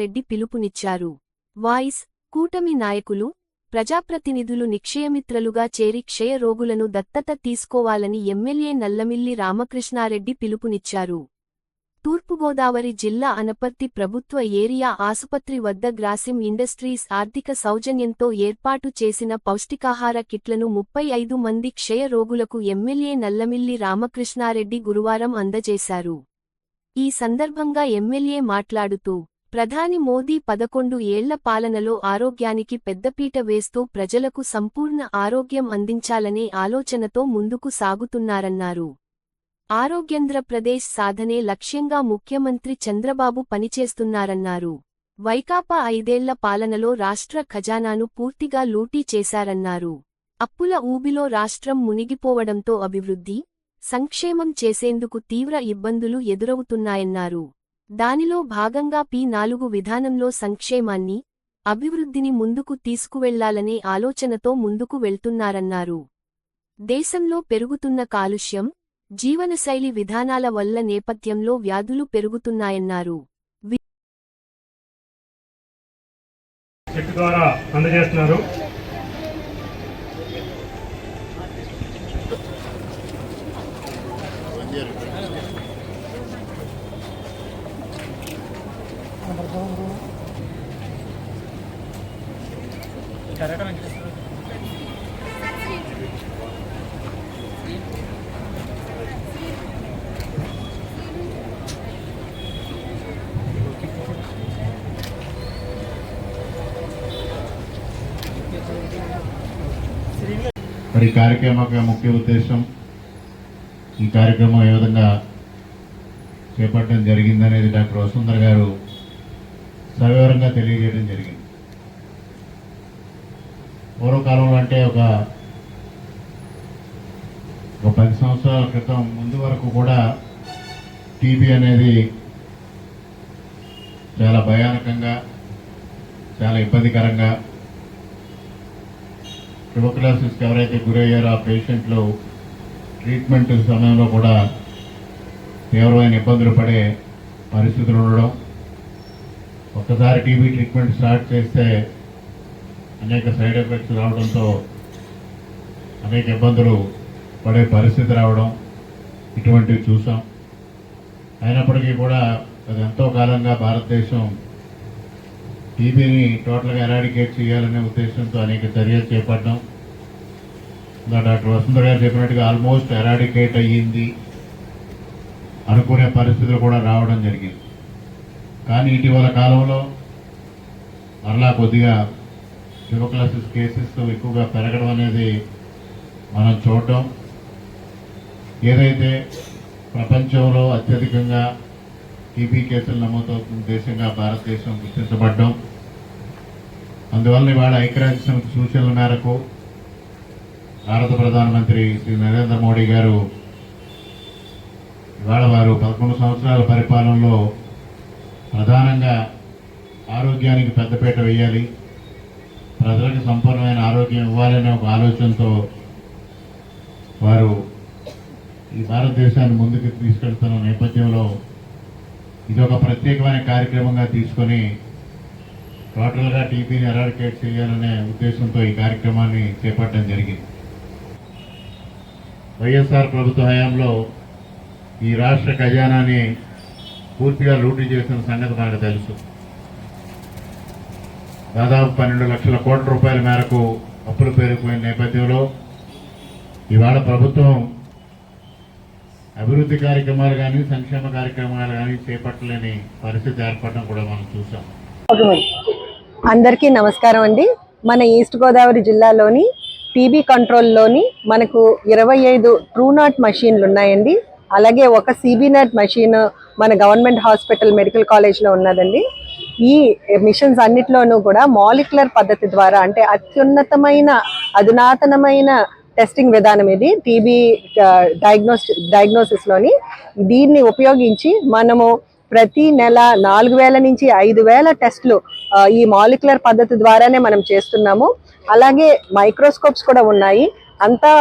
రెడ్డి పిలుపునిచ్చారు. వాయిస్ కూటమి నాయకులు ప్రజాప్రతినిధులు నిక్షయమిత్రలుగా చేరి క్షయ రోగులను దత్తత తీసుకోవాలని ఎమ్మెల్యే నల్లమిల్లి రామకృష్ణారెడ్డి పిలుపునిచ్చారు. తూర్పుగోదావరి జిల్లా అనపర్తి ప్రభుత్వ ఏరియా ఆసుపత్రి వద్ద గ్రాసిం ఇండస్ట్రీస్ ఆర్థిక సౌజన్యంతో ఏర్పాటు చేసిన పౌష్టికాహార కిట్లను ముప్పై ఐదు మంది క్షయ రోగులకు ఎమ్మెల్యే నల్లమిల్లి రామకృష్ణారెడ్డి గురువారం అందజేశారు. ఈ సందర్భంగా ఎమ్మెల్యే మాట్లాడుతూ ప్రధాని మోదీ పదకొండు ఏళ్ళ పాలనలో ఆరోగ్యానికి పెద్దపీట వేస్తూ ప్రజలకు సంపూర్ణ ఆరోగ్యం అందించాలనే ఆలోచనతో ముందుకు సాగుతున్నారన్నారు. ఆరోగ్యాంధ్రప్రదేశ్ సాధనే లక్ష్యంగా ముఖ్యమంత్రి చంద్రబాబు పనిచేస్తున్నారన్నారు. వైకాపా ఐదేళ్ళ పాలనలో రాష్ట్ర ఖజానాను పూర్తిగా లూటీ చేశారన్నారు. అప్పుల ఊబిలో రాష్ట్రం మునిగిపోవడంతో అభివృద్ధి సంక్షేమం చేసేందుకు తీవ్ర ఇబ్బందులు ఎదురవుతున్నాయన్నారు. దానిలో భాగంగా పి నాలుగు విధానంలో సంక్షేమాన్ని అభివృద్ధిని ముందుకు తీసుకువెళ్ళాలనే ఆలోచనతో ముందుకు వెళ్తున్నారన్నారు. దేశంలో పెరుగుతున్న కాలుష్యం జీవనశైలి విధానాల వల్ల నేపథ్యంలో వ్యాధులు పెరుగుతున్నాయన్నారు. చెట్టు ద్వారా అందజేస్తున్నారు. మరి ఈ కార్యక్రమం యొక్క ముఖ్య ఉద్దేశం ఈ కార్యక్రమం ఏ విధంగా చేపట్టడం జరిగిందనేది డాక్టర్ వసుంధర గారు సవివరంగా తెలియజేయడం జరిగింది. పూర్వకాలంలో అంటే ఒక ఒక పది సంవత్సరాల క్రితం ముందు వరకు కూడా టీబీ అనేది చాలా భయానకంగా చాలా ఇబ్బందికరంగా ట్యూబర్కులోసిస్కి ఎవరైతే గురయ్యారో ఆ పేషెంట్లు ట్రీట్మెంట్ సమయంలో కూడా తీవ్రమైన ఇబ్బందులు పడే పరిస్థితులు ఉండడం. ఒక్కసారి టీబీ ట్రీట్మెంట్ స్టార్ట్ చేస్తే అనేక సైడ్ ఎఫెక్ట్స్ రావడంతో అనేక ఇబ్బందులు పడే పరిస్థితి రావడం ఇటువంటివి చూసాం. అయినప్పటికీ కూడా అది ఎంతో కాలంగా భారతదేశం టీబీని టోటల్గా ఎరాడికేట్ చేయాలనే ఉద్దేశంతో అనేక చర్యలు చేపట్టడం డాక్టర్ వసుంధర గారు చెప్పినట్టుగా ఆల్మోస్ట్ ఎరాడికేట్ అయ్యింది అనుకునే పరిస్థితులు కూడా రావడం జరిగింది. కానీ ఇటీవల కాలంలో మరలా కొద్దిగా ట్యూబర్కులోసిస్ కేసెస్ ఎక్కువగా పెరగడం అనేది మనం చూడటం ఏదైతే ప్రపంచంలో అత్యధికంగా టీబీ కేసులు నమోదవుతున్న దేశంగా భారతదేశం గుర్తించబడ్డం. అందువల్ల ఇవాళ ఐక్యరాజ్య సమితి సూచనల మేరకు భారత ప్రధానమంత్రి శ్రీ నరేంద్ర మోడీ గారు ఇవాళ వారు పదకొండు సంవత్సరాల పరిపాలనలో ప్రధానంగా ఆరోగ్యానికి పెద్దపీట వేయాలి. ప్రజలకు సంపూర్ణమైన ఆరోగ్యం ఇవ్వాలనే ఒక ఆలోచనతో వారు ఈ భారతదేశాన్ని ముందుకు తీసుకెళ్తున్న నేపథ్యంలో ఇది ఒక ప్రత్యేకమైన కార్యక్రమంగా తీసుకొని టోటల్గా టీబీని ఎరాడికేట్ చేయాలనే ఉద్దేశంతో ఈ కార్యక్రమాన్ని చేపట్టడం జరిగింది. వైఎస్ఆర్ ప్రభుత్వ హయాంలో ఈ రాష్ట్ర ఖజానాని పూర్తిగా లూటీ చేసిన సంగతి నాకు తెలుసు. దాదాపు పన్నెండు లక్షల కోట్ల రూపాయల మేరకు అప్పులు పేరుకుపోయిన నేపథ్యంలో ఇవాళ ప్రభుత్వం అభివృద్ధి కార్యక్రమాలు కానీ సంక్షేమ కార్యక్రమాలు కానీ చేపట్టలేని పరిస్థితి ఏర్పడడం కూడా మనం చూసాం అందరికీ నమస్కారం అండి. మన ఈస్ట్ గోదావరి జిల్లాలోని టీబీ కంట్రోల్లోని మనకు ఇరవై ఐదు ట్రూనాట్ మషీన్లు ఉన్నాయండి. అలాగే ఒక సిబినాట్ మషీన్ మన గవర్నమెంట్ హాస్పిటల్ మెడికల్ కాలేజ్లో ఉన్నదండి. ఈ మిషన్స్ అన్నిట్లోనూ కూడా మాలిక్యులర్ పద్ధతి ద్వారా అంటే అత్యున్నతమైన అధునాతనమైన టెస్టింగ్ విధానం ఇది. టీబీ డయాగ్నోస్ డయాగ్నోసిస్లోని దీన్ని ఉపయోగించి మనము ప్రతి నెల నాలుగు వేల నుంచి ఐదు వేల టెస్ట్లు ఈ మాలిక్యులర్ పద్ధతి ద్వారానే మనం చేస్తున్నాము. అలాగే మైక్రోస్కోప్స్ కూడా ఉన్నాయి. అంతా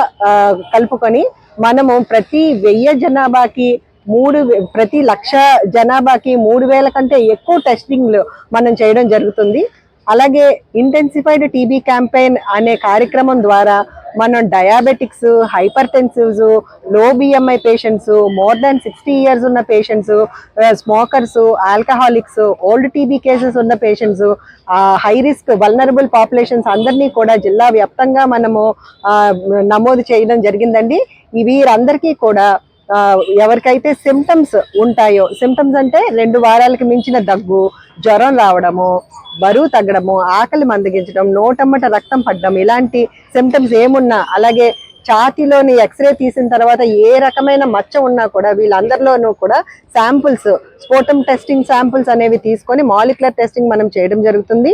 కలుపుకొని మనము ప్రతి వెయ్యి జనాభాకి మూడు వే- ప్రతి లక్ష జనాభాకి మూడు వేల కంటే ఎక్కువ టెస్టింగ్లు మనం చేయడం జరుగుతుంది. అలాగే ఇంటెన్సిఫైడ్ టీబీ క్యాంపెయిన్ అనే కార్యక్రమం ద్వారా మనం డయాబెటిక్స్ హైపర్ టెన్సివ్స్లో BMI patients more than sixty years ఉన్న patients smokers alcoholics old TB cases ఉన్న patients high risk vulnerable populations అందరినీ కూడా జిల్లా వ్యాప్తంగా మనము uh, నమోదు చేయడం జరిగిందండి. వీరందరికీ కూడా ఎవరికైతే సిమ్టమ్స్ ఉంటాయో సిమ్టమ్స్ అంటే రెండు వారాలకు మించిన దగ్గు జ్వరం రావడము బరువు తగ్గడము ఆకలి మందగించడం నోటమ్మట రక్తం పడడం ఇలాంటి సిమ్టమ్స్ ఏమున్నా అలాగే ఛాతీలోని ఎక్స్రే తీసిన తర్వాత ఏ రకమైన మచ్చ ఉన్నా కూడా వీళ్ళందరిలోనూ కూడా శాంపుల్స్ స్పోటమ్ టెస్టింగ్ శాంపుల్స్ అనేవి తీసుకొని మాలిక్యులర్ టెస్టింగ్ మనం చేయడం జరుగుతుంది.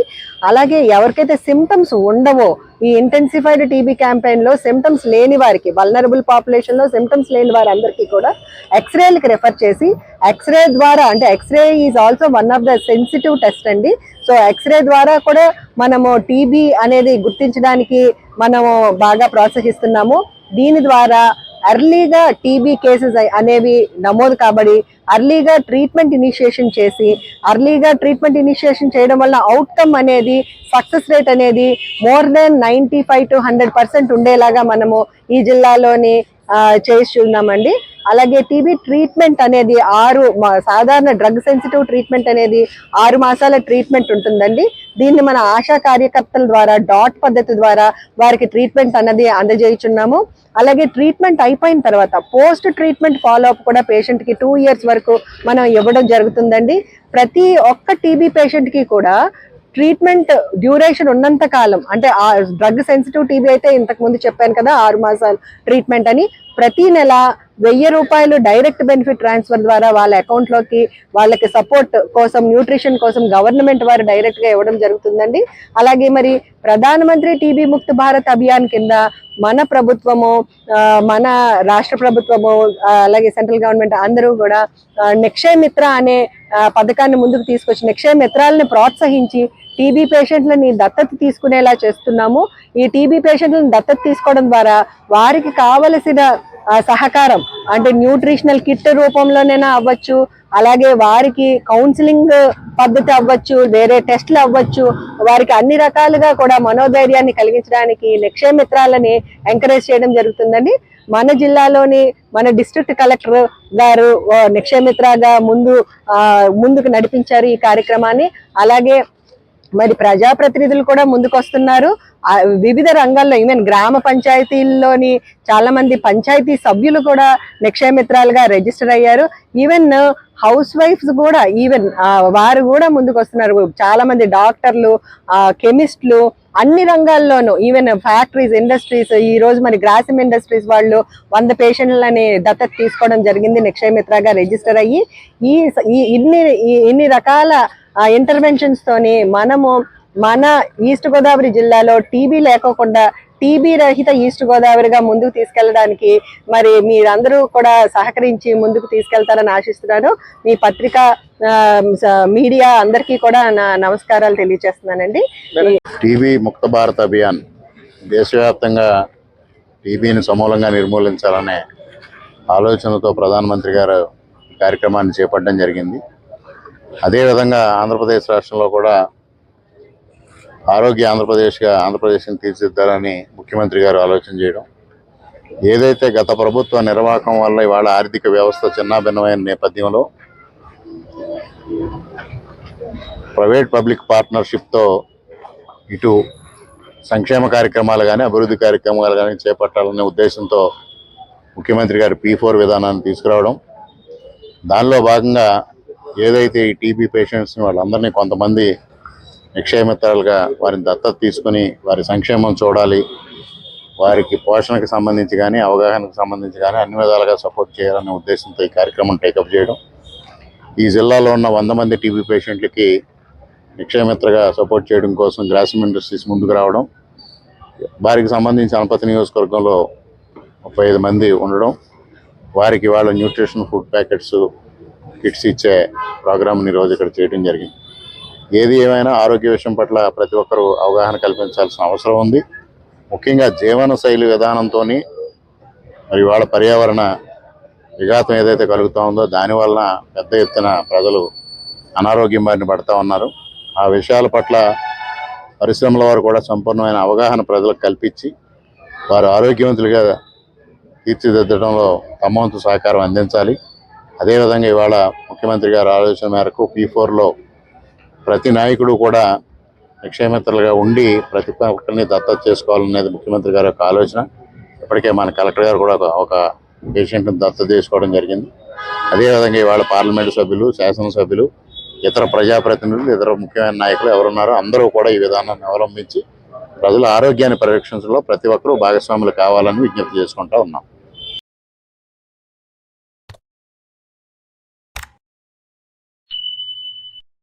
అలాగే ఎవరికైతే సిమ్టమ్స్ ఉండవో ఈ ఇంటెన్సిఫైడ్ టీబీ క్యాంపెయిన్లో సిమ్టమ్స్ లేని వారికి వల్నరబుల్ పాపులేషన్లో సిమ్టమ్స్ లేని వారందరికీ కూడా ఎక్స్రేలకు రెఫర్ చేసి ఎక్స్రే ద్వారా అంటే x ray is also one of the sensitive test అండి. సో ఎక్స్రే ద్వారా కూడా మనము టీబీ అనేది గుర్తించడానికి మనము బాగా ప్రోత్సహిస్తున్నాము. దీని ద్వారా అర్లీగా టీబీ కేసెస్ అనేవి నమోదు కాబడి అర్లీగా ట్రీట్మెంట్ ఇనిషియేషన్ చేసి అర్లీగా ట్రీట్మెంట్ ఇనిషియేషన్ చేయడం వల్ల అవుట్కమ్ అనేది సక్సెస్ రేట్ అనేది more than ninety five to hundred percent ఉండేలాగా మనము ఈ జిల్లాలోని చేస్తున్నామండి అలాగే టీబీ ట్రీట్మెంట్ అనేది ఆరు మా- సాధారణ డ్రగ్ సెన్సిటివ్ ట్రీట్మెంట్ అనేది ఆరు మాసాల ట్రీట్మెంట్ ఉంటుందండి. దీన్ని మన ఆశా కార్యకర్తల ద్వారా డాట్ పద్ధతి ద్వారా వారికి ట్రీట్మెంట్ అన్నది అందజేయుచున్నాము. అలాగే ట్రీట్మెంట్ అయిపోయిన తర్వాత పోస్ట్ ట్రీట్మెంట్ ఫాలో అప్ కూడా పేషెంట్కి టూ ఇయర్స్ వరకు మనం ఇవ్వడం జరుగుతుందండి. ప్రతి ఒక్క టీబీ పేషెంట్కి కూడా ట్రీట్మెంట్ డ్యూరేషన్ ఉన్నంత కాలం అంటే ఆ డ్రగ్ సెన్సిటివ్ టీబీ అయితే ఇంతకుముందు చెప్పాను కదా ఆరు మాసాలు ట్రీట్మెంట్ అని ప్రతి నెల వెయ్యి రూపాయలు డైరెక్ట్ బెనిఫిట్ ట్రాన్స్ఫర్ ద్వారా వాళ్ళ అకౌంట్లోకి వాళ్ళకి సపోర్ట్ కోసం న్యూట్రిషన్ కోసం గవర్నమెంట్ వారు డైరెక్ట్గా ఇవ్వడం జరుగుతుందండి. అలాగే మరి ప్రధానమంత్రి టీబీ ముక్త భారత్ అభియాన్ కింద మన ప్రభుత్వము మన రాష్ట్ర ప్రభుత్వము అలాగే సెంట్రల్ గవర్నమెంట్ అందరూ కూడా నిక్షయ మిత్ర అనే పథకాన్ని ముందుకు తీసుకొచ్చి నిక్షయ మిత్రాలని ప్రోత్సహించి టీబీ పేషెంట్లని దత్తత తీసుకునేలా చేస్తున్నాము. ఈ టీబీ పేషెంట్లను దత్తత తీసుకోవడం ద్వారా వారికి కావలసిన సహకారం. అంటే న్యూట్రిషనల్ కిట్ రూపంలోనైనా అవ్వచ్చు అలాగే వారికి కౌన్సిలింగ్ పద్ధతి అవ్వచ్చు వేరే టెస్ట్లు అవ్వచ్చు వారికి అన్ని రకాలుగా కూడా మనోధైర్యాన్ని కలిగించడానికి లక్ష్యమిత్రాలని ఎంకరేజ్ చేయడం జరుగుతుందండి. మన జిల్లాలోని మన డిస్ట్రిక్ట్ కలెక్టర్ గారు నిక్షయమిత్రగా ముందు ముందుకు నడిపించారు ఈ కార్యక్రమాన్ని. అలాగే మరి ప్రజాప్రతినిధులు కూడా ముందుకు వస్తున్నారు వివిధ రంగాల్లో ఈవెన్ గ్రామ పంచాయతీల్లోని చాలా మంది పంచాయతీ సభ్యులు కూడా నిక్షయమిత్రాలుగా రిజిస్టర్ అయ్యారు. ఈవెన్ హౌస్ వైఫ్స్ కూడా ఈవెన్ వారు కూడా ముందుకు వస్తున్నారు చాలా మంది డాక్టర్లు కెమిస్ట్లు అన్ని రంగాల్లోనూ ఈవెన్ ఫ్యాక్టరీస్ ఇండస్ట్రీస్ ఈ రోజు మరి గ్రాసిమ్ ఇండస్ట్రీస్ వాళ్ళు వంద పేషెంట్లని దత్తత తీసుకోవడం జరిగింది నిక్షయమిత్రగా రిజిస్టర్ అయ్యి. ఈ ఈ ఇన్ని ఈ- ఇన్ని రకాల ఇంటర్వెన్షన్స్ తోని మనము మన ఈస్ట్ గోదావరి జిల్లాలో టీబీ లేకోకుండా టీబీ రహిత ఈస్ట్ గోదావరిగా ముందుకు తీసుకెళ్ళడానికి మరి మీరందరూ కూడా సహకరించి ముందుకు తీసుకెళ్తారని ఆశిస్తున్నాను. మీ పత్రిక మీడియా అందరికీ కూడా నా నమస్కారాలు తెలియజేస్తున్నానండి. టీబీ ముక్త భారత్ అభియాన్ దేశవ్యాప్తంగా టీబీని సమూలంగా నిర్మూలించాలనే ఆలోచనతో ప్రధానమంత్రి గారు కార్యక్రమాన్ని చేపట్టడం జరిగింది. అదేవిధంగా ఆంధ్రప్రదేశ్ రాష్ట్రంలో కూడా ఆరోగ్య ఆంధ్రప్రదేశ్గా ఆంధ్రప్రదేశ్ని తీర్చిదిద్దాలని ముఖ్యమంత్రి గారు ఆలోచన చేయడం. ఏదైతే గత ప్రభుత్వ నిర్వాహకం వల్ల ఇవాళ ఆర్థిక వ్యవస్థ చిన్నాభిన్నమైన నేపథ్యంలో ప్రైవేట్ పబ్లిక్ పార్ట్నర్షిప్తో ఇటు సంక్షేమ కార్యక్రమాలు కానీ అభివృద్ధి కార్యక్రమాలు కానీ చేపట్టాలనే ఉద్దేశంతో ముఖ్యమంత్రి గారు పీ ఫోర్ విధానాన్ని తీసుకురావడం. దానిలో భాగంగా ఏదైతే ఈ టీబీ పేషెంట్స్ని వాళ్ళందరినీ కొంతమంది నిక్షేమిత్రాలుగా వారిని దత్తత తీసుకుని వారి సంక్షేమం చూడాలి వారికి పోషణకు సంబంధించి కానీ అవగాహనకు సంబంధించి కానీ అన్ని విధాలుగా సపోర్ట్ చేయాలనే ఉద్దేశంతో ఈ కార్యక్రమం టేకప్ చేయడం. ఈ జిల్లాలో ఉన్న వంద మంది టీబీ పేషెంట్లకి నిక్షయమిత్రగా సపోర్ట్ చేయడం కోసం గ్రాసిమ్ ఇండస్ట్రీస్ ముందుకు రావడం వారికి సంబంధించి అనపతి నియోజకవర్గంలో ముప్పై ఐదు మంది ఉండడం వారికి వాళ్ళ న్యూట్రిషన్ ఫుడ్ ప్యాకెట్స్ కిట్స్ ఇచ్చే ప్రోగ్రామ్ని ఈరోజు ఇక్కడ చేయడం జరిగింది. ఏది ఏమైనా ఆరోగ్య విషయం పట్ల ప్రతి ఒక్కరూ అవగాహన కల్పించాల్సిన అవసరం ఉంది. ముఖ్యంగా జీవన శైలి విధానంతో మరి వాళ్ళ పర్యావరణ విఘాతం ఏదైతే కలుగుతూ ఉందో దానివలన పెద్ద ఎత్తున ప్రజలు అనారోగ్యం బారిన పడతా ఉన్నారు. ఆ విషయాల పట్ల పరిశ్రమల వారు కూడా సంపూర్ణమైన అవగాహన ప్రజలకు కల్పించి వారు ఆరోగ్యవంతులుగా తీర్చిదిద్దడంలో తమ వంతు సహకారం అందించాలి. అదేవిధంగా ఇవాళ ముఖ్యమంత్రి గారి ఆలోచన మేరకు పీ ఫోర్లో ప్రతి నాయకుడు కూడా నిక్షేమిత్రులుగా ఉండి ప్రతి ఒక్కరిని దత్తత చేసుకోవాలనేది ముఖ్యమంత్రి గారి యొక్క ఆలోచన. ఇప్పటికే మన కలెక్టర్ గారు కూడా ఒక- ఒక పేషెంట్ని దత్తత తీసుకోవడం జరిగింది. అదేవిధంగా ఇవాళ పార్లమెంటు సభ్యులు శాసనసభ్యులు ఇతర ప్రజాప్రతినిధులు ఇతర ముఖ్యమైన నాయకులు ఎవరున్నారో అందరూ కూడా ఈ విధానాన్ని అవలంబించి ప్రజల ఆరోగ్యాన్ని పరిరక్షించడంలో ప్రతి ఒక్కరూ భాగస్వాములు కావాలని విజ్ఞప్తి చేసుకుంటా ఉన్నాం.